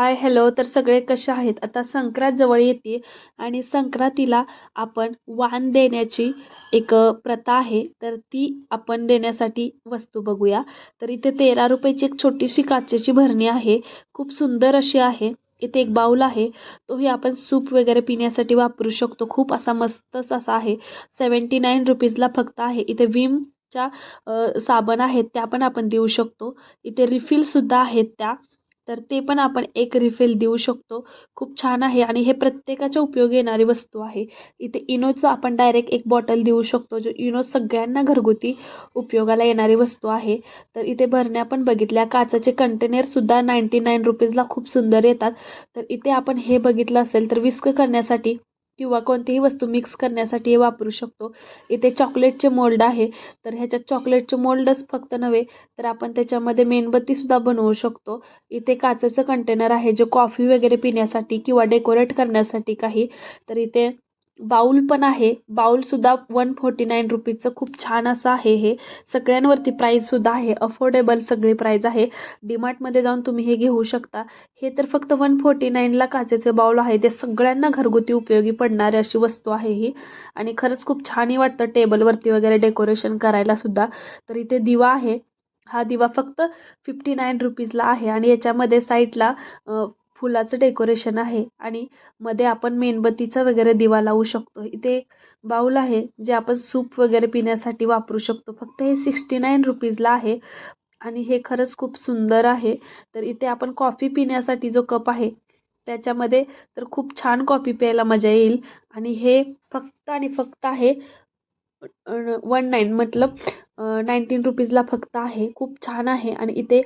Hi hello. तर सगळे कसे आहेत? आता संक्रांत जवळ येते आणि संक्रांतीला आपण वाण देण्याची एक प्रथा आहे. तर ती आपण देण्यासाठी वस्तू बघूया. तर इथे तेरा रुपयाची एक छोटीशी काचेची भरणी आहे. खूप सुंदर अशी आहे. इथे एक बाऊल आहे. तोही आपण सूप वगैरे पिण्यासाठी वापरू शकतो. खूप असा मस्तच असा आहे. सेवन्टी नाईन रुपीजला फक्त आहे. इथे विमच्या साबण आहेत. त्या पण आपण देऊ शकतो. इथे रिफिलसुद्धा आहेत त्या. तर ते पण आपण एक रिफिल देऊ शकतो. खूप छान आहे आणि हे प्रत्येकाच्या उपयोगी येणारी वस्तू आहे. इथे इनोचं आपण डायरेक्ट एक बॉटल देऊ शकतो जो इनो सगळ्यांना घरगुती उपयोगाला येणारी वस्तू आहे. तर इथे भरण्या पण बघितल्या. काचाचे कंटेनरसुद्धा नाईंटी नाईन रुपीजला खूप सुंदर येतात. तर इथे आपण हे बघितलं असेल तर विस्क करण्यासाठी किंवा कोणतीही वस्तू मिक्स करण्यासाठी हे वापरू शकतो. इथे चॉकलेटचे मोल्ड आहे. तर ह्याच्यात चॉकलेटचे मोल्डच फक्त नव्हे तर आपण त्याच्यामध्ये मेणबत्तीसुद्धा बनवू शकतो. इथे काचेचं कंटेनर आहे जे कॉफी वगैरे पिण्यासाठी किंवा डेकोरेट करण्यासाठी काही. तर इथे बाऊल पण आहे. बाऊलसुद्धा वन फोर्टी नाईन रुपीजचं खूप छान असं आहे हे. सगळ्यांवरती प्राईजसुद्धा आहे. अफोर्डेबल सगळी प्राईज आहे. डीमार्टमध्ये जाऊन तुम्ही हे घेऊ शकता. हे तर फक्त वन फोर्टी नाईनला काचेचे बाऊल आहे. ते सगळ्यांना घरगुती उपयोगी पडणारी अशी वस्तू आहे ही. आणि खरंच खूप छानही वाटतं टेबलवरती वगैरे डेकोरेशन करायला सुद्धा. तर इथे दिवा आहे. हा दिवा फक्त फिफ्टी नाईन रुपीजला आहे. आणि याच्यामध्ये साईडला फुलाचं डेकोरेशन आहे आणि मध्ये आपण मेणबत्तीचा वगैरे दिवा लावू शकतो. इथे एक बाऊल आहे जे आपण सूप वगैरे पिण्यासाठी वापरू शकतो. फक्त हे सिक्स्टी नाईन रुपीजला आहे आणि हे खरंच खूप सुंदर आहे. तर इथे आपण कॉफी पिण्यासाठी जो कप आहे त्याच्यामध्ये तर खूप छान कॉफी प्यायला मजा येईल. आणि हे फक्त आणि फक्त आहे वन नाईन मतलब नाईन्टीन रुपीजला फक्त आहे. खूप छान आहे. आणि इथे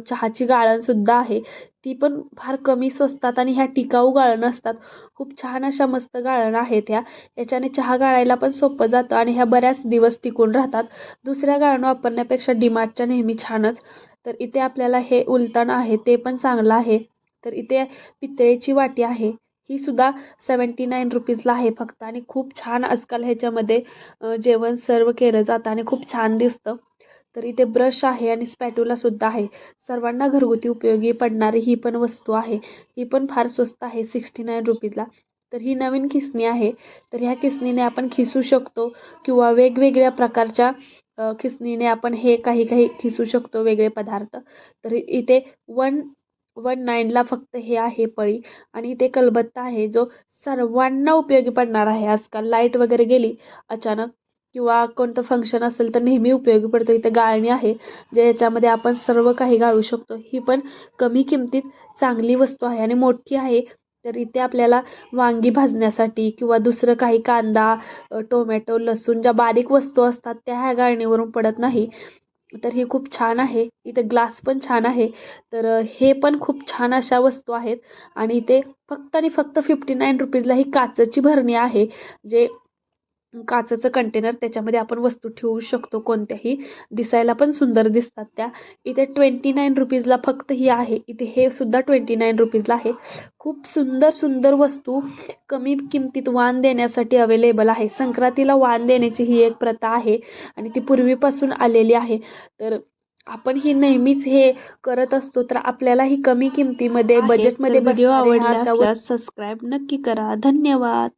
चहाची गाळणसुद्धा आहे. ती पण फार कमी स्वस्तात आणि ह्या टिकाऊ गाळण असतात. खूप छान अशा मस्त गाळण आहेत ह्या. याच्याने चहा गाळायला पण सोपं जातं आणि ह्या बऱ्याच दिवस टिकून राहतात. दुसऱ्या गाळण वापरण्यापेक्षा डिमार्टच्या नेहमी छानच. तर इथे आपल्याला हे उलताण आहे ते पण चांगलं आहे. तर इथे पितळेची वाटी आहे. ही सुद्धा सेवन्टी नाईन रुपीजला आहे फक्त आणि खूप छान आजकाल ह्याच्यामध्ये जेवण सर्व केलं जातं आणि खूप छान दिसतं. तर इथे ब्रश आहे आणि स्पॅट्युलासुद्धा आहे. सर्वांना घरगुती उपयोगी पडणारी ही पण वस्तू आहे. ही पण फार स्वस्त आहे सिक्स्टी नाईन रुपीजला तर ही नवीन खिसणी आहे. तर ह्या खिसणीने आपण खिसू शकतो किंवा वेगवेगळ्या प्रकारच्या खिसणीने आपण हे काही काही खिसू शकतो वेगळे पदार्थ. तर इथे वन वन नाईनला फक्त हे आहे पळी आणि इथे कलबत्ता आहे जो सर्वांना उपयोगी पडणार आहे. आजकाल लाइट वगैरे गेली अचानक किंवा कोणतं फंक्शन असेल तर नेहमी उपयोगी पडतो. इथे गाळणी आहे जे याच्यामध्ये आपण सर्व काही गाळू शकतो. ही पण कमी किमतीत चांगली वस्तू आहे आणि मोठी आहे. तर इथे आपल्याला वांगी भाजण्यासाठी किंवा दुसरं काही कांदा टोमॅटो लसूण ज्या बारीक वस्तू असतात त्या ह्या गाळणीवरून पडत नाही. तर ही खूप छान आहे. इथे ग्लास पण छान आहे. तर हे पण खूप छान अशा वस्तू आहेत. आणि इथे फक्त आणि फक्त फिफ्टी नाईन रुपीजला ही काचेची भरणी आहे जे काचेचं कंटेनर त्याच्यामध्ये आपण वस्तू ठेवू शकतो कोणत्याही. दिसायला पण सुंदर दिसतात त्या. इथे ट्वेंटी नाईन रुपीजला फक्त ही आहे. इथे हे सुद्धा ट्वेंटी नाईन रुपीजला आहे. खूप सुंदर सुंदर वस्तू कमी किमतीत वाण देण्यासाठी अवेलेबल आहे. संक्रांतीला वाण देण्याची ही एक प्रथा आहे आणि ती पूर्वीपासून आलेली आहे. तर आपण ही नेहमीच हे करत असतो तर आपल्याला ही कमी किमतीमध्ये. बजेटमध्ये व्हिडिओ आवडला सबस्क्राईब नक्की करा. धन्यवाद.